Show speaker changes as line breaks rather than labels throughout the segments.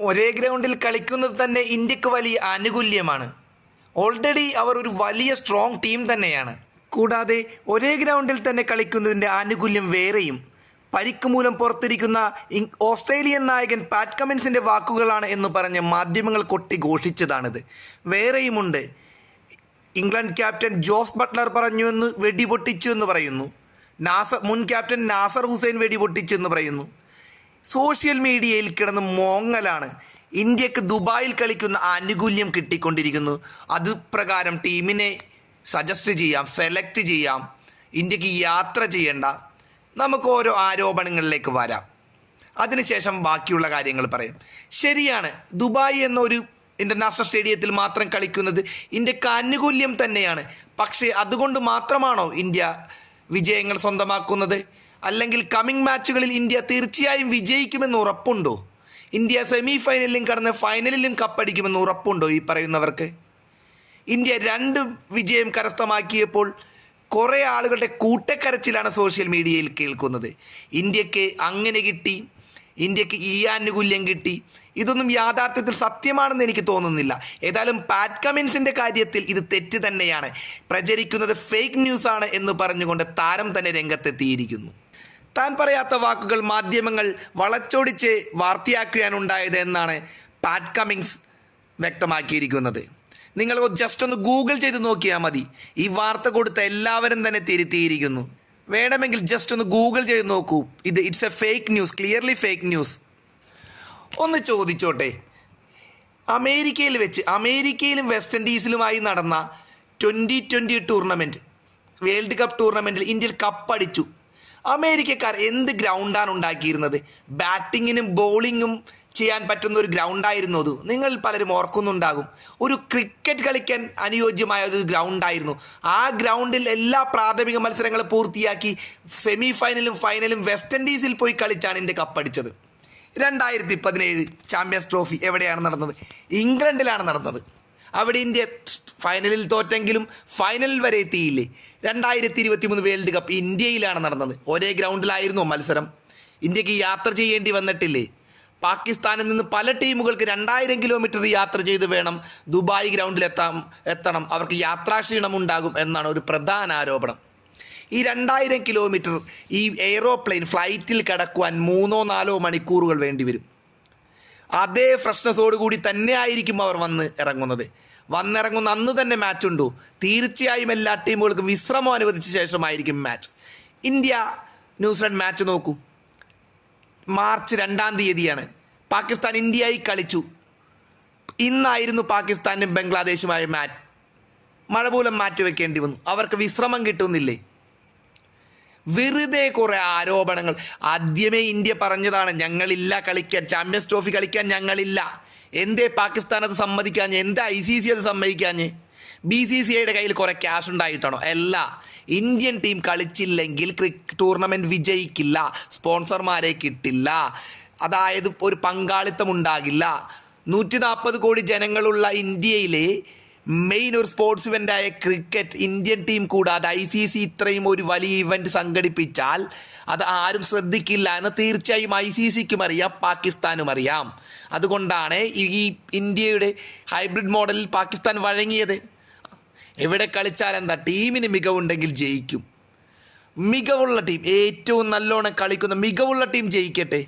ഒരേ ഗ്രൗണ്ടിൽ കളിക്കുന്നത് തന്നെ ഇന്ത്യയ്ക്ക് വലിയ ആനുകൂല്യമാണ്. ഓൾറെഡി അവർ ഒരു വലിയ സ്ട്രോങ് ടീം തന്നെയാണ്. കൂടാതെ ഒരേ ഗ്രൗണ്ടിൽ തന്നെ കളിക്കുന്നതിന്റെ ആനുകൂല്യം വേറെയും. പരിക്ക് മൂലം പുറത്തിരിക്കുന്ന ഓസ്ട്രേലിയൻ നായകൻ പാറ്റ് കമിൻസിന്റെ വാക്കുകളാണ് എന്ന് പറഞ്ഞ് മാധ്യമങ്ങൾ കൊട്ടി ഘോഷിച്ചതാണിത്. വേറെയുമുണ്ട്. ഇംഗ്ലണ്ട് ക്യാപ്റ്റൻ ജോസ് ബട്ട്ലർ പറഞ്ഞു എന്ന് വെടിപൊട്ടിച്ചു എന്ന് പറയുന്നു. നാസർ മുൻ ക്യാപ്റ്റൻ നാസർ ഹുസൈൻ വെടിപൊട്ടിച്ചു എന്ന് പറയുന്നു. സോഷ്യൽ മീഡിയയിൽ കിടന്ന് മോങ്ങലാണ്. ഇന്ത്യയ്ക്ക് ദുബായിൽ കളിക്കുന്ന ആനുകൂല്യം കിട്ടിക്കൊണ്ടിരിക്കുന്നു. അത് പ്രകാരം ടീമിനെ സജസ്റ്റ് ചെയ്യാം സെലക്ട് ചെയ്യാം. ഇന്ത്യയ്ക്ക് യാത്ര ചെയ്യേണ്ട. നമുക്ക് ഓരോ ആരോപണങ്ങളിലേക്ക് വരാം. അതിനുശേഷം ബാക്കിയുള്ള കാര്യങ്ങൾ പറയും. ശരിയാണ് ദുബായ് എന്നൊരു ഇന്റർനാഷണൽ സ്റ്റേഡിയത്തിൽ മാത്രം കളിക്കുന്നത് ഇന്ത്യയ്ക്ക് ആനുകൂല്യം തന്നെയാണ്. പക്ഷേ അതുകൊണ്ട് മാത്രമാണോ ഇന്ത്യ വിജയങ്ങൾ സ്വന്തമാക്കുന്നത്? അല്ലെങ്കിൽ കമ്മിങ് മാച്ചുകളിൽ ഇന്ത്യ തീർച്ചയായും വിജയിക്കുമെന്ന് ഉറപ്പുണ്ടോ? ഇന്ത്യ സെമി ഫൈനലിലും കടന്ന് ഫൈനലിലും കപ്പടിക്കുമെന്ന് ഉറപ്പുണ്ടോ ഈ പറയുന്നവർക്ക്? ഇന്ത്യ രണ്ട് വിജയം കരസ്ഥമാക്കിയപ്പോൾ കുറേ ആളുകളുടെ കൂട്ടക്കരച്ചിലാണ് സോഷ്യൽ മീഡിയയിൽ കേൾക്കുന്നത്. ഇന്ത്യയ്ക്ക് അങ്ങനെ കിട്ടി. ഇന്ത്യയ്ക്ക് ഈ ആനുകൂല്യം കിട്ടി. ഇതൊന്നും യാഥാർത്ഥ്യത്തിൽ സത്യമാണെന്ന് എനിക്ക് തോന്നുന്നില്ല. ഏതായാലും പാറ്റ് കമിൻസിന്റെ കാര്യത്തിൽ ഇത് തെറ്റ് തന്നെയാണ്. പ്രചരിക്കുന്നത് ഫേക്ക് ന്യൂസാണ് എന്ന് പറഞ്ഞുകൊണ്ട് താരം തന്നെ രംഗത്തെത്തിയിരിക്കുന്നു. താൻ പറയാത്ത വാക്കുകൾ മാധ്യമങ്ങൾ വളച്ചൊടിച്ച് വാർത്തയാക്കുകയാണുണ്ടായത് എന്നാണ് പാറ്റ് കമ്മിങ്സ് വ്യക്തമാക്കിയിരിക്കുന്നത്. നിങ്ങൾ ജസ്റ്റ് ഒന്ന് ഗൂഗിൾ ചെയ്ത് നോക്കിയാൽ മതി. ഈ വാർത്ത കൊടുത്ത എല്ലാവരും തന്നെ തിരുത്തിയിരിക്കുന്നു. വേണമെങ്കിൽ ജസ്റ്റ് ഒന്ന് ഗൂഗിൾ ചെയ്ത് നോക്കൂ. ഇത് it's a fake news clearly fake news ഒന്ന് ചോദിച്ചോട്ടെ. അമേരിക്കയിൽ വെച്ച് അമേരിക്കയിലും വെസ്റ്റ് ഇൻഡീസിലുമായി നടന്ന twenty twenty tournament world cup ടൂർണമെന്റിൽ ഇന്ത്യയിൽ കപ്പടിച്ചു. അമേരിക്കക്കാർ എന്ത് ഗ്രൗണ്ടാണ് ഉണ്ടാക്കിയിരുന്നത്? ബാറ്റിങ്ങിനും ബോളിങ്ങും ചെയ്യാൻ പറ്റുന്ന ഒരു ഗ്രൗണ്ടായിരുന്നു അത്. നിങ്ങൾ പലരും ഓർക്കുന്നുണ്ടാകും. ഒരു ക്രിക്കറ്റ് കളിക്കാൻ അനുയോജ്യമായ ഒരു ഗ്രൗണ്ടായിരുന്നു. ആ ഗ്രൗണ്ടിൽ എല്ലാ പ്രാഥമിക മത്സരങ്ങളും പൂർത്തിയാക്കി സെമി ഫൈനലും ഫൈനലും വെസ്റ്റ് ഇൻഡീസിൽ പോയി കളിച്ചാണ് ഇന്ത്യ കപ്പടിച്ചത് രണ്ടായിരത്തി പതിനേഴ് ചാമ്പ്യൻസ് ട്രോഫി എവിടെയാണ് നടന്നത്? ഇംഗ്ലണ്ടിലാണ് നടന്നത്. അവിടെ ഇന്ത്യ ഫൈനലിൽ തോറ്റെങ്കിലും ഫൈനലിൽ വരെ എത്തിയില്ലേ? രണ്ടായിരത്തി ഇരുപത്തി മൂന്ന് വേൾഡ് കപ്പ് ഇന്ത്യയിലാണ് നടന്നത്. ഒരേ ഗ്രൗണ്ടിലായിരുന്നു മത്സരം. ഇന്ത്യയ്ക്ക് യാത്ര ചെയ്യേണ്ടി വന്നിട്ടില്ലേ? പാകിസ്ഥാനിൽ നിന്ന് പല ടീമുകൾക്ക് രണ്ടായിരം കിലോമീറ്റർ യാത്ര ചെയ്ത് വേണം ദുബായ് ഗ്രൗണ്ടിൽ എത്താം എത്തണം. അവർക്ക് യാത്രാക്ഷീണം ഉണ്ടാകും എന്നാണ് ഒരു പ്രധാന ആരോപണം. ഈ രണ്ടായിരം കിലോമീറ്റർ ഈ എയ്റോപ്ലെയിൻ ഫ്ലൈറ്റിൽ കിടക്കുവാൻ മൂന്നോ നാലോ മണിക്കൂറുകൾ വേണ്ടിവരും. അതേ ഫ്രഷ്നസോട് കൂടി തന്നെ ആയിരിക്കും അവർ വന്ന് ഇറങ്ങുന്നത്. വന്നിറങ്ങുന്ന അന്ന് തന്നെ മാച്ച് ഉണ്ടു. തീർച്ചയായും എല്ലാ ടീമുകൾക്കും വിശ്രമം അനുവദിച്ച ശേഷമായിരിക്കും match India New Zealand match നോക്കൂ. മാർച്ച് രണ്ടാം തീയതിയാണ്. പാകിസ്ഥാൻ ഇന്ത്യയായി കളിച്ചു. ഇന്നായിരുന്നു പാകിസ്ഥാനും ബംഗ്ലാദേശുമായ മാച്ച് മഴ മൂലം മാറ്റിവെക്കേണ്ടി വന്നു. അവർക്ക് വിശ്രമം കിട്ടുന്നില്ലേ? വെറുതെ കുറേ ആരോപണങ്ങൾ. ആദ്യമേ ഇന്ത്യ പറഞ്ഞതാണ് ഞങ്ങളില്ല കളിക്കാൻ. ചാമ്പ്യൻസ് ട്രോഫി കളിക്കാൻ ഞങ്ങളില്ല. എന്തേ പാകിസ്ഥാൻ അത് സമ്മതിക്കാഞ്ഞ്? എന്താ ഐ സി സി അത് സമ്മതിക്കാഞ്ഞ്? ബി സി സി ഐയുടെ കയ്യിൽ കുറേ ക്യാഷ് ഉണ്ടായിട്ടാണോ അല്ല. ഇന്ത്യൻ ടീം കളിച്ചില്ലെങ്കിൽ ക്രിക്കറ്റ് ടൂർണമെന്റ് വിജയിക്കില്ല. സ്പോൺസർമാരെ കിട്ടില്ല. അതായത് ഒരു പങ്കാളിത്തം ഉണ്ടാകില്ല. നൂറ്റി നാൽപ്പത് കോടി ജനങ്ങളുള്ള ഇന്ത്യയിലെ മെയിൻ ഒരു സ്പോർട്സ് ഇവന്റായ ക്രിക്കറ്റ് ഇന്ത്യൻ ടീം കൂടാതെ ഐ സി സി ഇത്രയും ഒരു വലിയ ഇവന്റ് സംഘടിപ്പിച്ചാൽ അത് ആരും ശ്രദ്ധിക്കില്ല എന്ന് തീർച്ചയായും ഐ സി സിക്കും അറിയാം പാകിസ്ഥാനും അറിയാം. അതുകൊണ്ടാണ് ഈ ഇന്ത്യയുടെ ഹൈബ്രിഡ് മോഡലിൽ പാകിസ്ഥാൻ വഴങ്ങിയത്. എവിടെ കളിച്ചാൽ എന്താ ടീമിന് മികവുണ്ടെങ്കിൽ ജയിക്കും. മികവുള്ള ടീം ഏറ്റവും നല്ലോണം കളിക്കുന്ന മികവുള്ള ടീം ജയിക്കട്ടെ.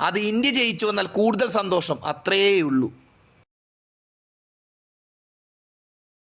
അത് ഇന്ത്യ ജയിച്ചു വന്നാൽ കൂടുതൽ സന്തോഷം അത്രയേ ഉള്ളൂ